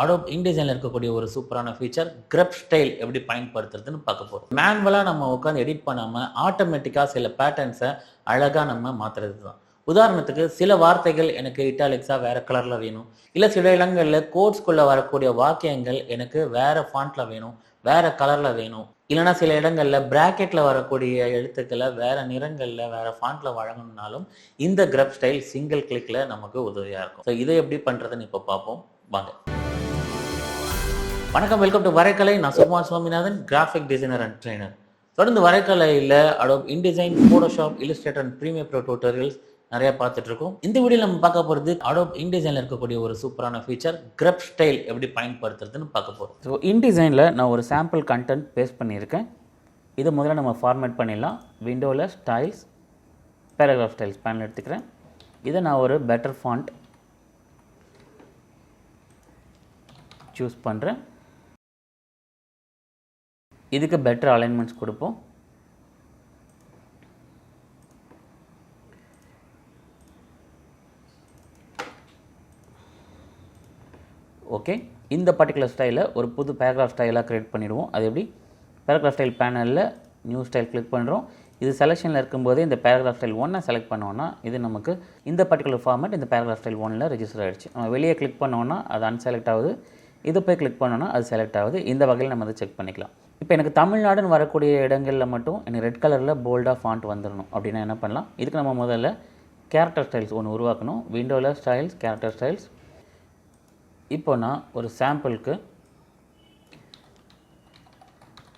Adobe இன்டிசைனில் இருக்கக்கூடிய ஒரு சூப்பரான ஃபீச்சர் கிரப் ஸ்டைல் எப்படி பயன்படுத்துறதுன்னு பார்க்க போகிறோம் மேனுவலாக நம்ம உட்காந்து எடிட் பண்ணாமல் ஆட்டோமேட்டிக்காக சில பேட்டர்ன்ஸை அழகாக நம்ம மாற்றுறது தான் உதாரணத்துக்கு சில வார்த்தைகள் எனக்கு இட்டாலிக்ஸாக வேறு கலரில் வேணும். இல்லை சில இடங்களில் கோட்ஸ்குள்ளே வரக்கூடிய வாக்கியங்கள் எனக்கு வேறு ஃபாண்ட்டில் வேணும் வேறு கலரில் வேணும். இல்லைனா சில இடங்களில் ப்ராக்கெட்டில் வரக்கூடிய எழுத்துக்களை வேறு நிறங்களில் வேறு ஃபாண்ட்டில் வழங்கணும்னாலும் இந்த கிரப் ஸ்டைல் சிங்கிள் கிளிக்கில் நமக்கு உதவியாக இருக்கும். ஸோ இதை எப்படி பண்ணுறதுன்னு இப்போ பார்ப்போம். வாங்க. வணக்கம் வெல்கம் டு வரைக்கலை நான் Sukumar Swaminathan graphic designer and trainer தொடர்ந்து வரைக்கலையில் Adobe InDesign Photoshop Illustrator and Premiere Pro tutorials நிறைய பார்த்துட்டு இருக்கோம் இந்த வீடியோ நம்ம பார்க்க போகிறது அடோப் இன்டிசைனில் இருக்கக்கூடிய ஒரு சூப்பரான ஃபீச்சர் கிரப் ஸ்டைல் எப்படி பயன்படுத்துறதுன்னு பார்க்க போகிறோம் ஸோ இன்டிசைனில் நான் ஒரு சாம்பிள் கண்டென்ட் பேஸ்ட் பண்ணியிருக்கேன். இதை முதல்ல நம்ம ஃபார்மேட் பண்ணிடலாம். விண்டோவில் ஸ்டைல்ஸ் பேராகிராஃப் ஸ்டைல்ஸ் பேனல் எடுத்துக்கிறேன். இதை நான் ஒரு பெட்டர் ஃபாண்ட் சூஸ் பண்ணுறேன் இதுக்கு பெட்டர் அலைன்மெண்ட்ஸ் கொடுப்போம். ஓகே இந்த பர்டிகுலர் ஸ்டைலை ஒரு புது பேராகிராஃப் ஸ்டைலாக க்ரியேட் பண்ணிவிடுவோம் அது எப்படி? பேராகிராஃப் ஸ்டைல் பேனலில் நியூ ஸ்டைல் கிளிக் பண்ணுறோம் இது செலெக்ஷனில் இருக்கும்போதே இந்த பேராகிராஃப் ஸ்டைல் ஒன்னை செலக்ட் பண்ணோன்னா இது நமக்கு இந்த பர்டிகுலர் ஃபார்மேட் இந்த பேராகிராஃப் ஸ்டைல் ஒன்னில் ரெஜிஸ்டர் ஆகிடுச்சு நம்ம வெளியே கிளிக் பண்ணோன்னா அது அன்செலக்ட் ஆகுது. இது போய் கிளிக் பண்ணோன்னா அது செலக்ட் ஆகுது. இந்த வகையில் நம்ம அதை செக் பண்ணிக்கலாம். இப்போ எனக்கு தமிழ்நாடுன்னு வரக்கூடிய இடங்களில் மட்டும் எனக்கு ரெட் கலரில் போல்டாக ஃபாண்ட் வந்துடணும் அப்படின்னா என்ன பண்ணலாம்? இதுக்கு நம்ம முதல்ல கேரக்டர் ஸ்டைல்ஸ் ஒன்று உருவாக்கணும். விண்டோவில் ஸ்டைல்ஸ் கேரக்டர் ஸ்டைல்ஸ் இப்போ நான் ஒரு சாம்பிளுக்கு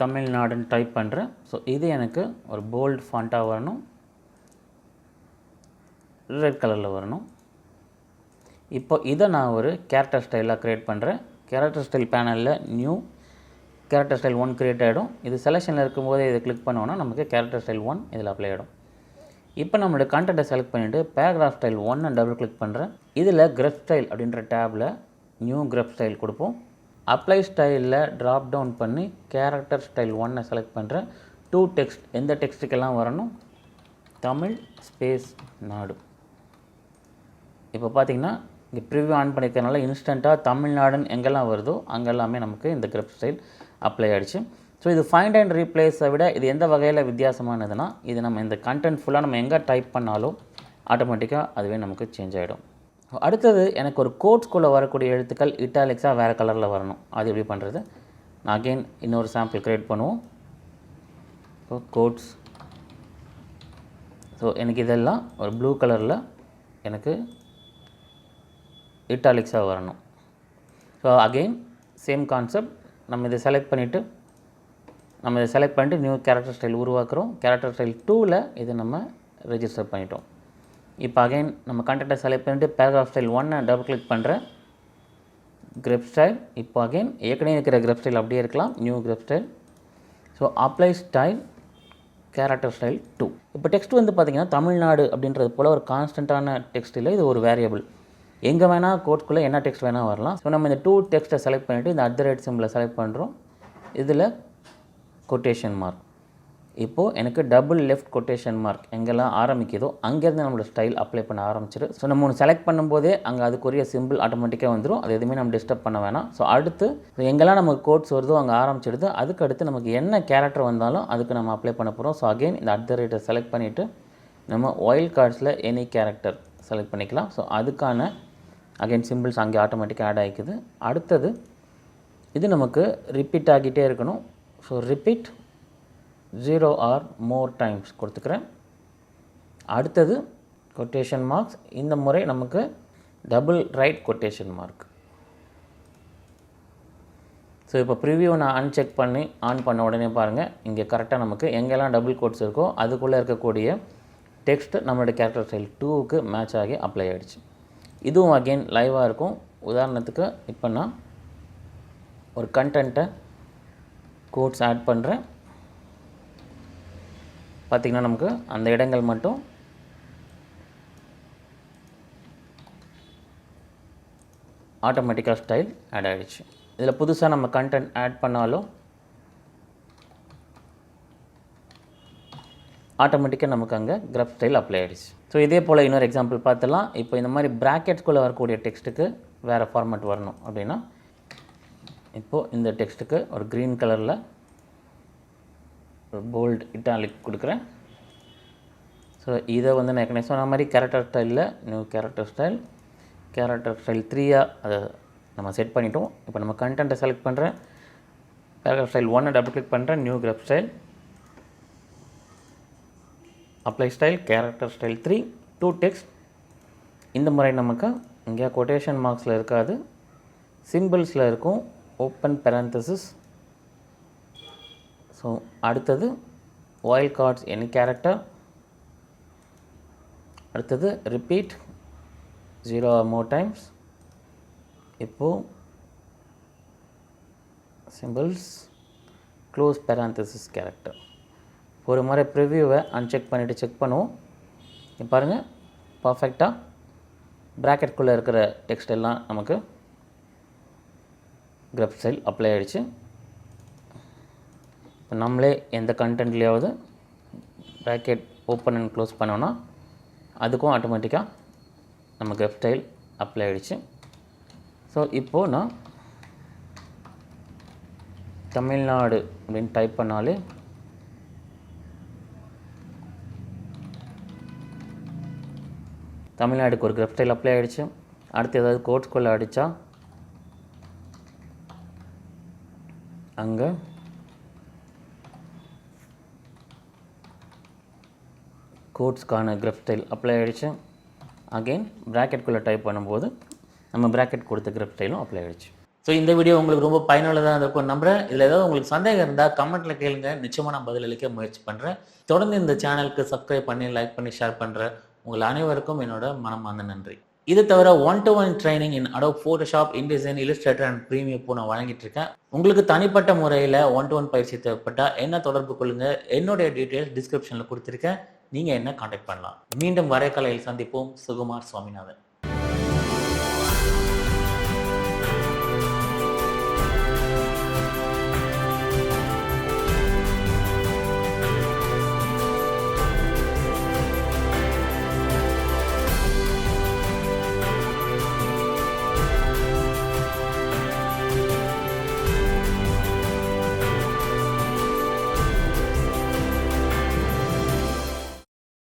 தமிழ்நாடுன்னு டைப் பண்ணுறேன் ஸோ இது எனக்கு ஒரு போல்ட் ஃபாண்ட்டாக வரணும். ரெட் கலரில் வரணும். இப்போ இதை நான் ஒரு கேரக்டர் ஸ்டைலாக க்ரியேட் பண்ணுறேன் கேரக்டர் ஸ்டைல் பேனலில் new character style one create ஆகிடும் இது செலெக்ஷனில் இருக்கும்போதே இதை கிளிக் பண்ணோன்னா நமக்கு கேரக்டர் ஸ்டைல் ஒன் இதில் அப்ளை ஆகிடும் இப்போ நம்மளோட கண்டென்ட்டை செலக்ட் பண்ணிவிட்டு பேராகிராஃப் ஸ்டைல் ஒன்னு டபுள் கிளிக் பண்ணுறேன் இதில் கிரப் ஸ்டைல் அப்படின்ற டேபில் நியூ கிரப் ஸ்டைல் கொடுப்போம். அப்ளை ஸ்டைலில் ட்ராப் டவுன் பண்ணி கேரக்டர் ஸ்டைல் ஒன்னை செலக்ட் பண்ணுறேன் டூ டெக்ஸ்ட் எந்த டெக்ஸ்ட்டுக்கெல்லாம் வரணும்? தமிழ் ஸ்பேஸ் நாடு. இப்போ பார்த்தீங்கன்னா இங்கே ப்ரிவ்யூ ஆன் பண்ணிக்கிறதுனால இன்ஸ்டண்ட்டாக தமிழ்நாடுன்னு எங்கெல்லாம் வருதோ அங்கெல்லாமே நமக்கு இந்த கிரப் ஸ்டைல் அப்ளை ஆகிடுச்சு ஸோ இது ஃபைண்ட் அண்ட் ரீப்ளேஸை விட இது எந்த வகையில் வித்தியாசமானதுன்னா இது நம்ம இந்த கண்டென்ட் ஃபுல்லாக நம்ம எங்கே டைப் பண்ணாலும் ஆட்டோமேட்டிக்காக அதுவே நமக்கு சேஞ்ச் ஆகிடும் அடுத்தது எனக்கு ஒரு கோட்ஸ்குள்ளே வரக்கூடிய எழுத்துக்கள் இட்டாலிக்ஸாக வேறு கலரில் வரணும். அது எப்படி பண்ணுறது நான் அகெயின் இன்னொரு சாம்பிள் க்ரியேட் பண்ணுவோம். ஸோ கோட்ஸ் ஸோ எனக்கு இதெல்லாம் ஒரு ப்ளூ கலரில் எனக்கு இட்டாலிக்ஸாக வரணும். ஸோ அகெயின் சேம் கான்செப்ட் நம்ம இதை செலக்ட் பண்ணிவிட்டு நம்ம இதை செலக்ட் பண்ணிட்டு நியூ கேரக்டர் ஸ்டைல் உருவாக்குறோம். கேரக்டர் ஸ்டைல் டூவில் இதை நம்ம ரெஜிஸ்டர் பண்ணிட்டோம். இப்போ அகைன் நம்ம கண்டென்ட்டை செலக்ட் பண்ணிட்டு பேராகிராஃப் ஸ்டைல் ஒன்னை டபுள் கிளிக் பண்ணுறேன் கிரெப் ஸ்டைல் இப்போ அகைன் ஏற்கனவே இருக்கிற கிரெப் ஸ்டைல் அப்படியே இருக்கலாம். New grep style so apply style character style two இப்போ டெக்ஸ்ட் வந்து பார்த்திங்கன்னா தமிழ்நாடு அப்படின்றது போல் ஒரு கான்ஸ்டண்ட்டான டெக்ஸ்ட் இல்லை இது ஒரு வேரியபிள் எங்கே வேணால் கோட்குள்ளே என்ன டெக்ஸ்ட் வேணால் வரலாம். ஸோ நம்ம இந்த டூ டெக்ஸ்ட்டை செலக்ட் பண்ணிவிட்டு இந்த அட் த ரேட் சிம்பிளை செலக்ட் பண்ணுறோம் இதில் கொட்டேஷன் மார்க் இப்போது எனக்கு டபுள் லெஃப்ட் கொட்டேஷன் மார்க் எங்கெல்லாம் ஆரம்பிக்குதோ அங்கேருந்து நம்மளோட ஸ்டைல் அப்ளை பண்ண ஆரம்பிச்சிடும் ஸோ நம்ம ஒன்று செலக்ட் பண்ணும்போதே அங்கே அதுக்குரிய சிம்பிள் ஆட்டோமேட்டிக்காக வந்துடும் அது எதுவுமே நம்ம டிஸ்டர்ப் பண்ண வேணாம். ஸோ அடுத்து எங்கெல்லாம் நமக்கு கோட்ஸ் வருதோ அங்கே ஆரம்பிச்சிடுது. அதுக்கு அடுத்து நமக்கு என்ன கேரக்டர் வந்தாலும் அதுக்கு நம்ம அப்ளை பண்ண போகிறோம் ஸோ அகெயின் இந்த அட் த ரேட்டை செலக்ட் பண்ணிவிட்டு நம்ம ஒயில் கார்ட்ஸில் எனி கேரக்டர் செலக்ட் பண்ணிக்கலாம். ஸோ அதுக்கான அகைன் சிம்பிள்ஸ் அங்கே ஆட்டோமேட்டிக்காக ஆட் ஆகிக்குது அடுத்தது இது நமக்கு ரிப்பீட் ஆகிட்டே இருக்கணும். So repeat zero or more times கொடுத்துக்கிறேன். அடுத்தது கொட்டேஷன் மார்க்ஸ் இந்த முறை நமக்கு double right quotation mark so இப்போ ப்ரிவியூ நான் அன்செக் பண்ணி ஆன் பண்ண உடனே பாருங்கள் இங்கே கரெக்டாக நமக்கு எங்கெல்லாம் டபுள் கோட்ஸ் இருக்கோ அதுக்குள்ளே இருக்கக்கூடிய டெக்ஸ்ட் நம்மளோட கேரக்டர் ஸ்டைல் டூவுக்கு மேட்ச் ஆகி அப்ளை ஆகிடுச்சு இதுவும் அகெயின் லைவாக இருக்கும். உதாரணத்துக்கு இப்போ நான் ஒரு கண்டென்ட்டை கோட்ஸ் ஆட் பண்ணுறேன் பார்த்திங்கன்னா நமக்கு அந்த இடங்கள் மட்டும் ஆட்டோமேட்டிக்காக ஸ்டைல் ஆட் ஆகிடுச்சு இதில் புதுசாக நம்ம கண்டென்ட் ஆட் பண்ணாலும் ஆட்டோமேட்டிக்காக நமக்கு அங்கே கிரப் ஸ்டைல் அப்ளை ஆகிடுச்சு ஸோ இதே போல் இன்னொரு எக்ஸாம்பிள் பார்த்துலாம் இப்போ இந்த மாதிரி ப்ராக்கெட்ஸ்குள்ளே வரக்கூடிய டெக்ஸ்ட்டுக்கு வேறு ஃபார்மேட் வரணும் அப்படின்னா இப்போது இந்த டெக்ஸ்ட்டுக்கு ஒரு க்ரீன் கலரில் ஒரு போல்டு இட்டாலிக் கொடுக்குறேன். ஸோ இதை வந்து நான் ஏற்கனவே சொன்ன மாதிரி கேரக்டர் ஸ்டைலில் new character style character style த்ரீயாக அதை நம்ம செட் பண்ணிட்டோம். இப்போ நம்ம கண்டென்ட்டை செலக்ட் பண்ணுறேன் கேரக்டர் ஸ்டைல் ஒன்னை டபுள் கிளிக் பண்ணுறேன் new grep style apply style character style three two text இந்த முறை நமக்கு இங்கே கொட்டேஷன் மார்க்ஸில் இருக்காது. சிம்பிள்ஸில் இருக்கும். ஓப்பன் பேரந்தசிஸ் ஸோ அடுத்தது வாயில் கார்ட்ஸ் எனி கேரக்டர் அடுத்தது ரிப்பீட் ஜீரோ மோர் டைம்ஸ் இப்போது சிம்பிள்ஸ் க்ளோஸ் பெராந்தசிஸ் கேரக்டர் ஒரு முறை ப்ரிவ்யூவை அன்செக் பண்ணிவிட்டு செக் பண்ணுவோம். இப்போ பாருங்கள் பர்ஃபெக்டாக ப்ராக்கெட்குள்ளே இருக்கிற டெக்ஸ்ட் எல்லாம் நமக்கு கிரப் ஸ்டைல் அப்ளை ஆகிடுச்சு இப்போ நம்மளே எந்த கண்டென்ட்லேயாவது ப்ராக்கெட் ஓப்பன் அண்ட் க்ளோஸ் பண்ணோன்னா அதுக்கும் ஆட்டோமேட்டிக்காக நம்ம கிரப் ஸ்டைல் அப்ளை ஆகிடுச்சு ஸோ இப்போது நான் தமிழ்நாடு அப்படின்னு டைப் பண்ணாலே தமிழ்நாடுக்கு ஒரு கிரப் ஸ்டைல் அப்ளை ஆகிடுச்சு அடுத்து ஏதாவது கோட்ஸ்குள்ளே அடித்தா அங்கே கோட்ஸ்க்கான கிரப் ஸ்டைல் அப்ளை ஆகிடுச்சு அகெயின் ப்ராக்கெட்குள்ளே டைப் பண்ணும்போது நம்ம ப்ராக்கெட் கொடுத்த கிரப் ஸ்டைலும் அப்ளை ஆகிடுச்சு ஸோ இந்த வீடியோ உங்களுக்கு ரொம்ப பயனுள்ளதாக இருக்கும் நம்புகிறேன் இதில் ஏதாவது உங்களுக்கு சந்தேகம் இருந்தால் கமெண்ட்டில் கேளுங்க. நிச்சயமாக நான் பதிலளிக்க முயற்சி பண்ணுறேன் தொடர்ந்து இந்த சேனலுக்கு சப்ஸ்கிரைப் பண்ணி லைக் பண்ணி ஷேர் பண்ணுறேன் உங்கள் அனைவருக்கும் என்னோட மனமார்ந்த நன்றி. இது தவிர one to one training in Adobe Photoshop InDesign Illustrator and premium இப்போ நான் வழங்கிட்டு இருக்கேன் உங்களுக்கு தனிப்பட்ட முறையில் ஒன் டு ஒன் பயிற்சி தேவைப்பட்டால் என்ன தொடர்பு கொள்ளுங்க என்னுடைய டீட்டெயில்ஸ் டிஸ்கிரிப்ஷனில் கொடுத்துருக்கேன். நீங்கள் என்ன காண்டாக்ட் பண்ணலாம். மீண்டும் வரைக்கலையில் சந்திப்போம். சுகுமார் சுவாமிநாதன்.